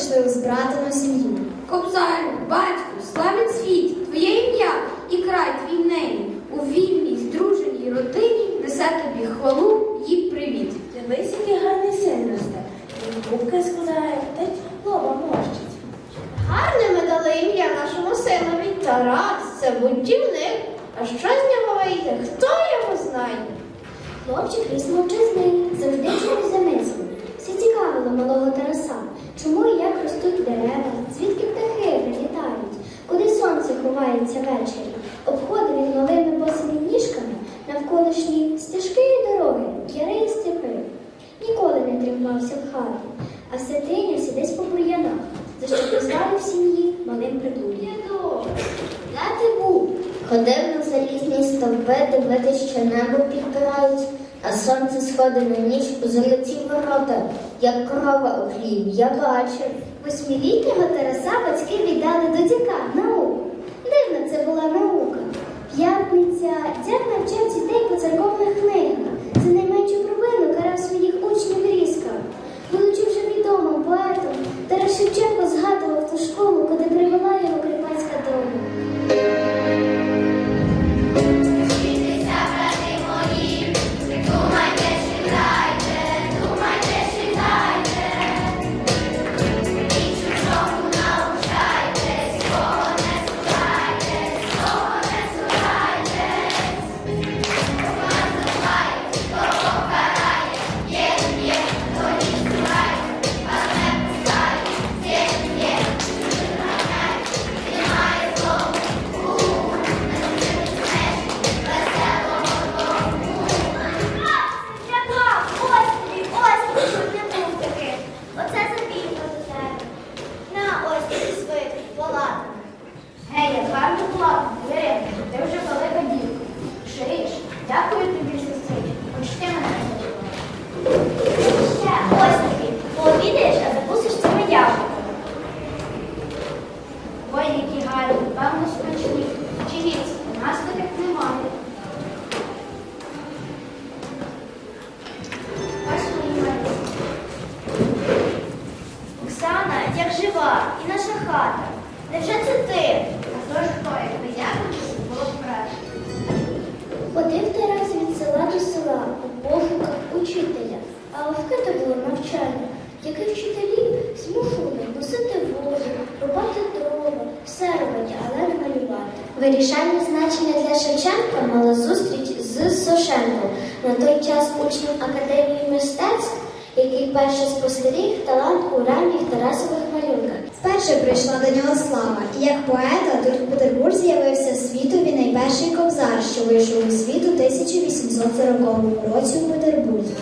прийшли у збратану сім'ю. Кобзарю, батьку, славить світ, твоє ім'я і край твій неї. У вільній, здруженій родині несе тобі хвалу і привіт. Дивись, який гарний син росте. Він губки складає, та й лоба морщить. Гарне ми дали ім'я нашому синові. Тарас, це будівник. А що з нього вийде? Хто його знає? Хлопчик ріс мовчазний, завжди чимось замислений. Всі цікавило малого Тараса, чому і як ростуть дерева, звідки птахи прилітають, куди сонце ховається ввечері. Обходив він малими босими ніжками навколишні стежки і дороги, яри і степи. Ніколи не тримався в хаті, а все тинявся десь по бур'янах, за що прозвали в сім'ї малим притулком. Де ти був? Ходив на залізні стовпи, дивитись, що небо підпирають, а сонце сходить на ніч у золоті ворота, як корова у хліб, я бачив. Восьмилітнього Тараса батьки віддали до дяка науку. Дивна це була наука. П'ятниця, дяк навчав дітей по церковних книгах. За найменшу провину карав своїх учнів різках. Будучи вже відомим поетом, Тарас Шевченко згадував ту школу, куди привела його кріпацька доля. Ти вже велика дівка. Шиєш, дякую тобі за це. Почти мене не Ще, ось тобі. Пообідаєш, а запустиш цими яблуками. Гарні, певно смачні. Чигіться, нас таких немає. Оксана, як жива, і наша хата. Невже це ти? Села у пошуках учителя, а вките було навчання, яке вчителі змушували носити воду, рубати дрова, все робити, але не малювати. Вирішальне значення для Шевченка мала зустріч з Сошенком, на той час учнем Академії мистецтв, який перше спостеріг талант у ранніх Тарасових малюнках. Вперше прийшла до нього слава, і як поета тут в Петербург з'явився світові найперший кобзар, що вийшов у світ у 1840 році у Петербурзі.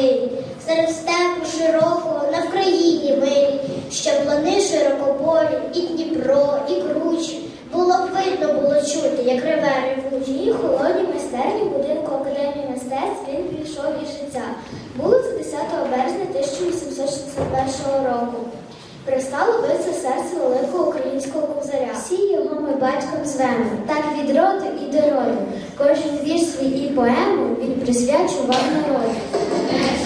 Могилі, серед степу широкого на Вкраїні милі, щоб лани широкополі, і Дніпро, і Круч. Було б видно, було чути, як реве ревуть. Її холодній майстерні будинку Академії мистецтв він прийшов віршиця. Було це 10 березня 1861 року. Пристало биться серце великого українського козаря. Всі його ми батьком звемо, так від роду і до роду. Кожен вірш свій і поему він присвячував народу. Yes.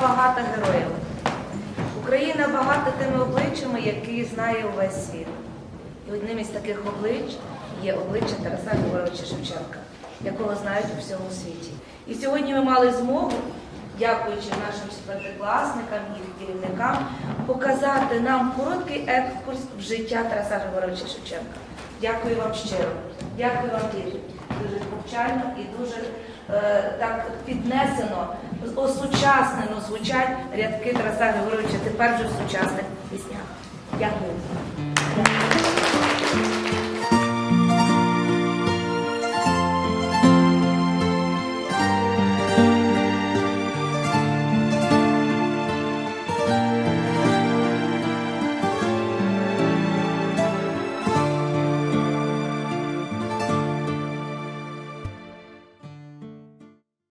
Багата героями. Україна багата тими обличчями, які знає увесь світ. І одним із таких облич є обличчя Тараса Григоровича Шевченка, якого знають у всьому світі. І сьогодні ми мали змогу, дякуючи нашим четвертикласникам і керівникам, показати нам короткий екскурс в життя Тараса Григоровича Шевченка. Дякую вам щиро. Дякую вам, діти. Дуже повчально і дуже е, так піднесено, осучаснено звучать рядки Тараса Григоровича тепер вже в сучасних піснях. Дякую.